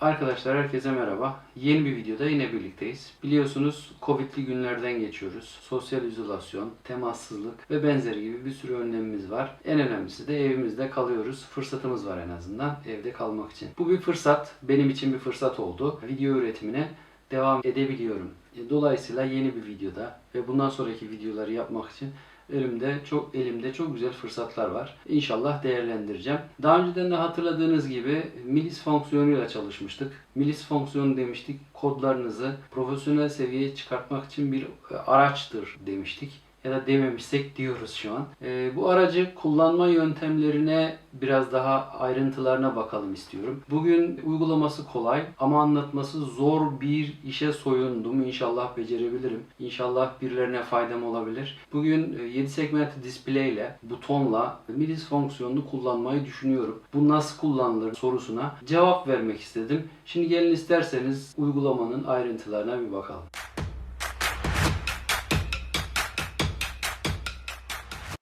Arkadaşlar herkese merhaba. Yeni bir videoda yine birlikteyiz. Biliyorsunuz Covid'li günlerden geçiyoruz. Sosyal izolasyon, temassızlık ve benzeri gibi bir sürü önlemimiz var. En önemlisi de evimizde kalıyoruz. Fırsatımız var en azından evde kalmak için. Bu bir fırsat. Benim için bir fırsat oldu. Video üretimine devam edebiliyorum. Dolayısıyla yeni bir videoda ve bundan sonraki videoları yapmak için elimde çok elimde çok güzel fırsatlar var. İnşallah değerlendireceğim. Daha önceden de hatırladığınız gibi milis fonksiyonuyla çalışmıştık. Milis fonksiyonu demiştik. Kodlarınızı profesyonel seviyeye çıkartmak için bir e, araçtır demiştik ya da dememişsek diyoruz şu an. Ee, bu aracı kullanma yöntemlerine biraz daha ayrıntılarına bakalım istiyorum. Bugün uygulaması kolay ama anlatması zor bir işe soyundum. İnşallah becerebilirim. İnşallah birilerine faydam olabilir. Bugün e, 7 segment display ile butonla milis fonksiyonunu kullanmayı düşünüyorum. Bu nasıl kullanılır sorusuna cevap vermek istedim. Şimdi gelin isterseniz uygulamanın ayrıntılarına bir bakalım.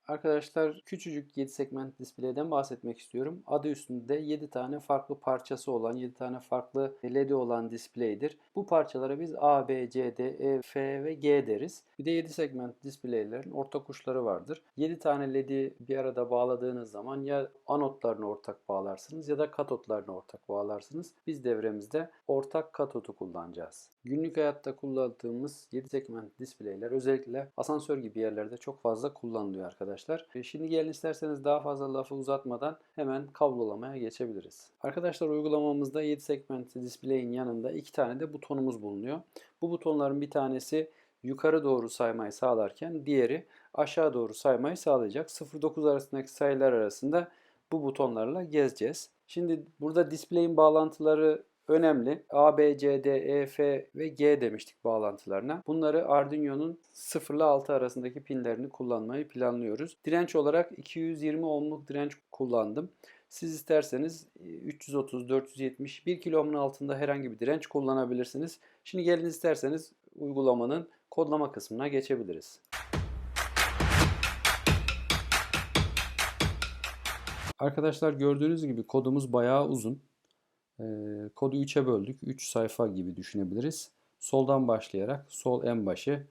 Arkadaşlar küçücük 7 segment display'den bahsetmek istiyorum. Adı üstünde 7 tane farklı parçası olan, 7 tane farklı LED'i olan display'dir. Bu parçalara biz A, B, C, D, E, F ve G deriz. Bir de 7 segment display'lerin ortak uçları vardır. 7 tane LED'i bir arada bağladığınız zaman ya anotlarını ortak bağlarsınız ya da katotlarını ortak bağlarsınız. Biz devremizde ortak katotu kullanacağız. Günlük hayatta kullandığımız 7 segment display'ler özellikle asansör gibi yerlerde çok fazla kullanılıyor arkadaşlar. E, Şimdi gelin isterseniz daha fazla lafı uzatmadan hemen kablolamaya geçebiliriz. Arkadaşlar uygulamamızda 7 segment display'in yanında iki tane de butonumuz bulunuyor. Bu butonların bir tanesi yukarı doğru saymayı sağlarken diğeri aşağı doğru saymayı sağlayacak. 0-9 arasındaki sayılar arasında bu butonlarla gezeceğiz. Şimdi burada display'in bağlantıları önemli. A, B, C, D, E, F ve G demiştik bağlantılarına. Bunları Arduino'nun 0 ile 6 arasındaki pinlerini kullanmayı planlıyoruz. Direnç olarak 220 ohmluk direnç kullandım. Siz isterseniz 330, 470, 1 kilo ohmun altında herhangi bir direnç kullanabilirsiniz. Şimdi gelin isterseniz uygulamanın kodlama kısmına geçebiliriz. Arkadaşlar gördüğünüz gibi kodumuz bayağı uzun. Kodu 3'e böldük. 3 sayfa gibi düşünebiliriz. Soldan başlayarak sol en başı,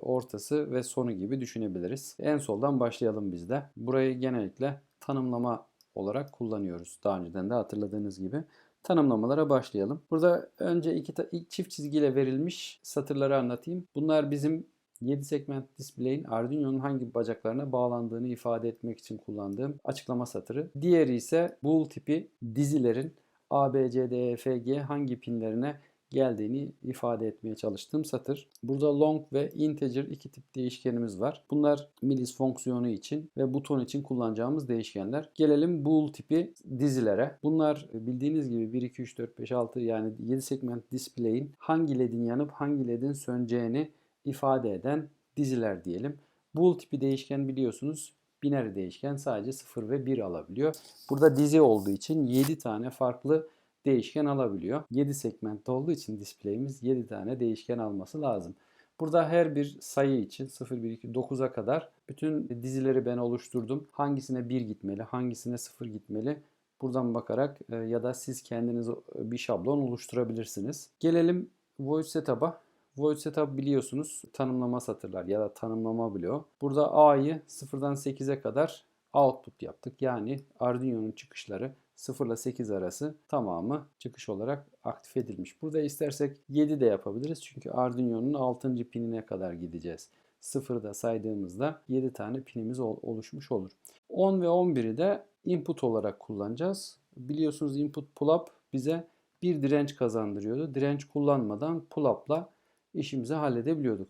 ortası ve sonu gibi düşünebiliriz. En soldan başlayalım biz de. Burayı genellikle tanımlama olarak kullanıyoruz. Daha önceden de hatırladığınız gibi. Tanımlamalara başlayalım. Burada önce iki ilk çift çizgiyle verilmiş satırları anlatayım. Bunlar bizim 7 segment display'in Arduino'nun hangi bacaklarına bağlandığını ifade etmek için kullandığım açıklama satırı. Diğeri ise bool tipi dizilerin A, B, C, D, E, F, G hangi pinlerine geldiğini ifade etmeye çalıştığım satır. Burada long ve integer iki tip değişkenimiz var. Bunlar milis fonksiyonu için ve buton için kullanacağımız değişkenler. Gelelim bool tipi dizilere. Bunlar bildiğiniz gibi 1, 2, 3, 4, 5, 6 yani 7 segment display'in hangi ledin yanıp hangi ledin söneceğini ifade eden diziler diyelim. Bool tipi değişken biliyorsunuz binary değişken sadece 0 ve 1 alabiliyor. Burada dizi olduğu için 7 tane farklı değişken alabiliyor. 7 segmentte olduğu için display'imiz 7 tane değişken alması lazım. Burada her bir sayı için 0, 1, 2, 9'a kadar bütün dizileri ben oluşturdum. Hangisine 1 gitmeli, hangisine 0 gitmeli buradan bakarak e, ya da siz kendiniz bir şablon oluşturabilirsiniz. Gelelim void setup'a. Void setup biliyorsunuz tanımlama satırlar ya da tanımlama bloğu. Burada A'yı 0'dan 8'e kadar output yaptık. Yani Arduino'nun çıkışları 0 ile 8 arası tamamı çıkış olarak aktif edilmiş. Burada istersek 7 de yapabiliriz. Çünkü Arduino'nun 6. pinine kadar gideceğiz. 0'da saydığımızda 7 tane pinimiz ol- oluşmuş olur. 10 ve 11'i de input olarak kullanacağız. Biliyorsunuz input pull-up bize bir direnç kazandırıyordu. Direnç kullanmadan pull-up'la işimizi halledebiliyorduk.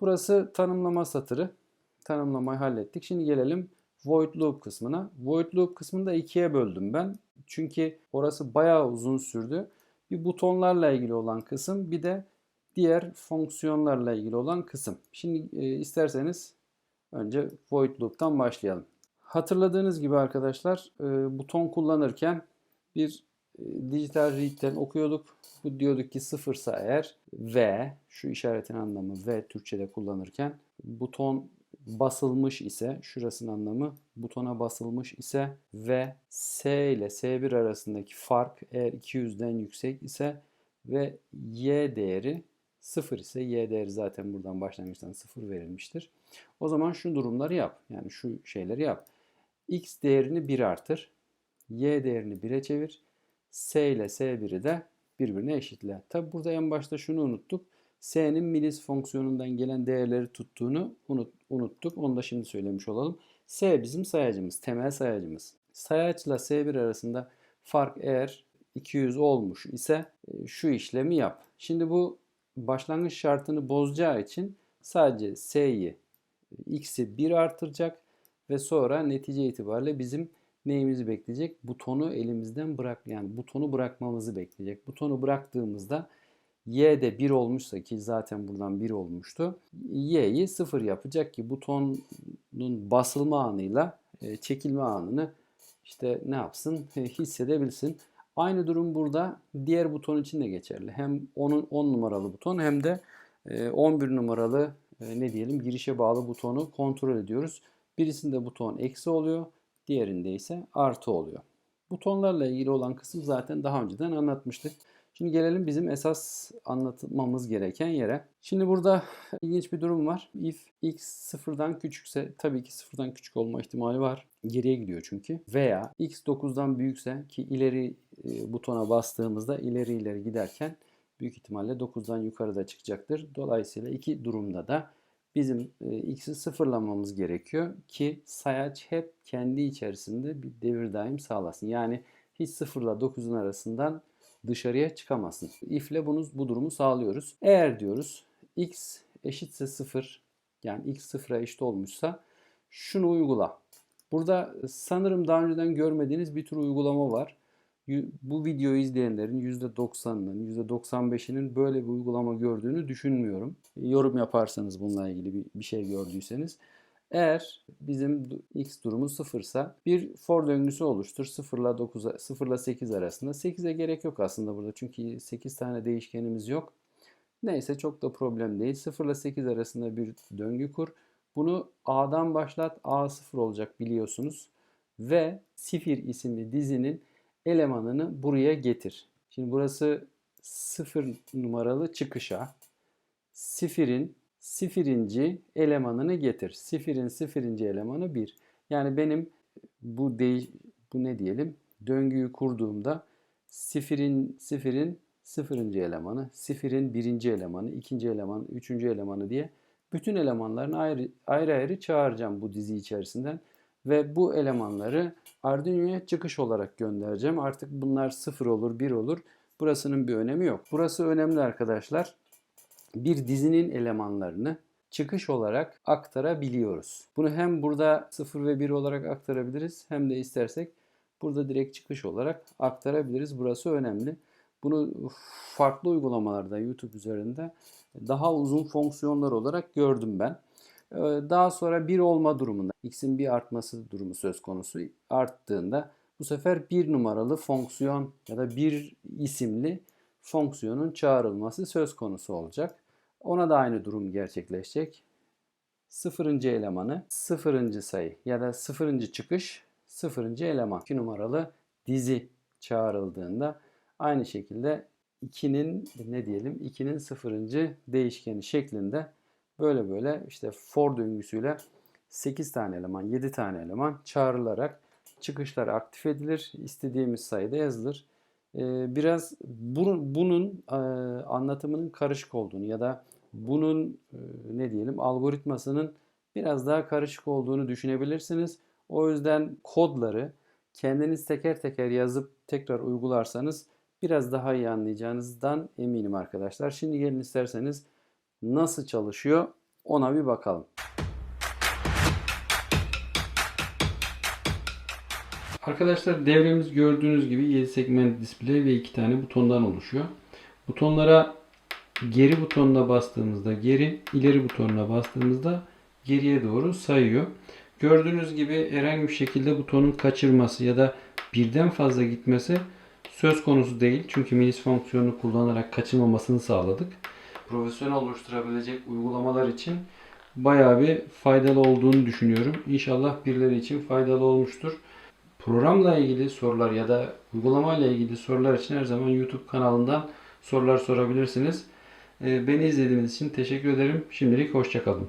Burası tanımlama satırı. Tanımlamayı hallettik. Şimdi gelelim void loop kısmına. Void loop kısmını da ikiye böldüm ben. Çünkü orası bayağı uzun sürdü. Bir butonlarla ilgili olan kısım bir de diğer fonksiyonlarla ilgili olan kısım. Şimdi e, isterseniz önce void loop'tan başlayalım. Hatırladığınız gibi arkadaşlar e, buton kullanırken bir dijital read'den okuyorduk. Bu diyorduk ki sıfırsa eğer V, şu işaretin anlamı V Türkçe'de kullanırken buton basılmış ise şurasının anlamı butona basılmış ise ve S ile S1 arasındaki fark eğer 200'den yüksek ise ve Y değeri 0 ise Y değeri zaten buradan başlangıçtan 0 verilmiştir. O zaman şu durumları yap. Yani şu şeyleri yap. X değerini 1 artır. Y değerini 1'e çevir. S ile S1'i de birbirine eşitle. Tabi burada en başta şunu unuttuk. S'nin milis fonksiyonundan gelen değerleri tuttuğunu unut, unuttuk. Onu da şimdi söylemiş olalım. S bizim sayacımız, temel sayacımız. Sayaçla S1 arasında fark eğer 200 olmuş ise e, şu işlemi yap. Şimdi bu başlangıç şartını bozacağı için sadece S'yi X'i 1 artıracak ve sonra netice itibariyle bizim neyimizi bekleyecek? Butonu elimizden bırak yani butonu bırakmamızı bekleyecek. Butonu bıraktığımızda Y de 1 olmuşsa ki zaten buradan 1 olmuştu. Y'yi 0 yapacak ki butonun basılma anıyla e, çekilme anını işte ne yapsın hissedebilsin. Aynı durum burada diğer buton için de geçerli. Hem onun 10 numaralı buton hem de 11 e, numaralı e, ne diyelim girişe bağlı butonu kontrol ediyoruz. Birisinde buton eksi oluyor, diğerinde ise artı oluyor. Butonlarla ilgili olan kısım zaten daha önceden anlatmıştık. Şimdi gelelim bizim esas anlatmamız gereken yere. Şimdi burada ilginç bir durum var. If x sıfırdan küçükse tabii ki sıfırdan küçük olma ihtimali var. Geriye gidiyor çünkü. Veya x 9'dan büyükse ki ileri e, butona bastığımızda ileri ileri giderken büyük ihtimalle 9'dan yukarıda çıkacaktır. Dolayısıyla iki durumda da bizim e, x'i sıfırlamamız gerekiyor ki sayaç hep kendi içerisinde bir devir daim sağlasın. Yani hiç sıfırla 9'un arasından dışarıya çıkamazsın. If ile bunu, bu durumu sağlıyoruz. Eğer diyoruz x eşitse 0 yani x sıfıra eşit olmuşsa şunu uygula. Burada sanırım daha önceden görmediğiniz bir tür uygulama var. Bu videoyu izleyenlerin %90'ının, %95'inin böyle bir uygulama gördüğünü düşünmüyorum. Yorum yaparsanız bununla ilgili bir, şey gördüyseniz. Eğer bizim x durumu sıfırsa bir for döngüsü oluştur. 0 ile 9'a 0 ile 8 arasında. 8'e gerek yok aslında burada. Çünkü 8 tane değişkenimiz yok. Neyse çok da problem değil. 0 ile 8 arasında bir döngü kur. Bunu A'dan başlat. A 0 olacak biliyorsunuz. Ve sifir isimli dizinin elemanını buraya getir. Şimdi burası 0 numaralı çıkışa. Sifirin sifirinci elemanını getir. Sifirin sifirinci elemanı 1. Yani benim bu değiş bu ne diyelim? Döngüyü kurduğumda sifirin sifirin sıfırıncı elemanı, sifirin birinci elemanı, ikinci elemanı, üçüncü elemanı diye bütün elemanlarını ayrı ayrı, ayrı çağıracağım bu dizi içerisinden ve bu elemanları Arduino'ya çıkış olarak göndereceğim. Artık bunlar sıfır olur, bir olur. Burasının bir önemi yok. Burası önemli arkadaşlar bir dizinin elemanlarını çıkış olarak aktarabiliyoruz. Bunu hem burada 0 ve 1 olarak aktarabiliriz hem de istersek burada direkt çıkış olarak aktarabiliriz. Burası önemli. Bunu farklı uygulamalarda YouTube üzerinde daha uzun fonksiyonlar olarak gördüm ben. Ee, daha sonra 1 olma durumunda x'in bir artması durumu söz konusu arttığında bu sefer bir numaralı fonksiyon ya da bir isimli fonksiyonun çağrılması söz konusu olacak. Ona da aynı durum gerçekleşecek. Sıfırıncı elemanı sıfırıncı sayı ya da sıfırıncı çıkış sıfırıncı eleman. 2 numaralı dizi çağrıldığında aynı şekilde 2'nin ne diyelim 2'nin sıfırıncı değişkeni şeklinde böyle böyle işte for döngüsüyle 8 tane eleman 7 tane eleman çağrılarak çıkışlar aktif edilir. istediğimiz sayıda yazılır. Ee, biraz bunun e, anlatımının karışık olduğunu ya da bunun e, ne diyelim algoritmasının biraz daha karışık olduğunu düşünebilirsiniz. O yüzden kodları kendiniz teker teker yazıp tekrar uygularsanız biraz daha iyi anlayacağınızdan eminim arkadaşlar. Şimdi gelin isterseniz nasıl çalışıyor ona bir bakalım. Arkadaşlar devremiz gördüğünüz gibi 7 segment display ve 2 tane butondan oluşuyor. Butonlara geri butonuna bastığımızda geri, ileri butonuna bastığımızda geriye doğru sayıyor. Gördüğünüz gibi herhangi bir şekilde butonun kaçırması ya da birden fazla gitmesi söz konusu değil. Çünkü milis fonksiyonunu kullanarak kaçırmamasını sağladık. Profesyonel oluşturabilecek uygulamalar için bayağı bir faydalı olduğunu düşünüyorum. İnşallah birileri için faydalı olmuştur. Programla ilgili sorular ya da uygulamayla ilgili sorular için her zaman YouTube kanalından sorular sorabilirsiniz. Ee, Beni izlediğiniz için teşekkür ederim. Şimdilik hoşçakalın.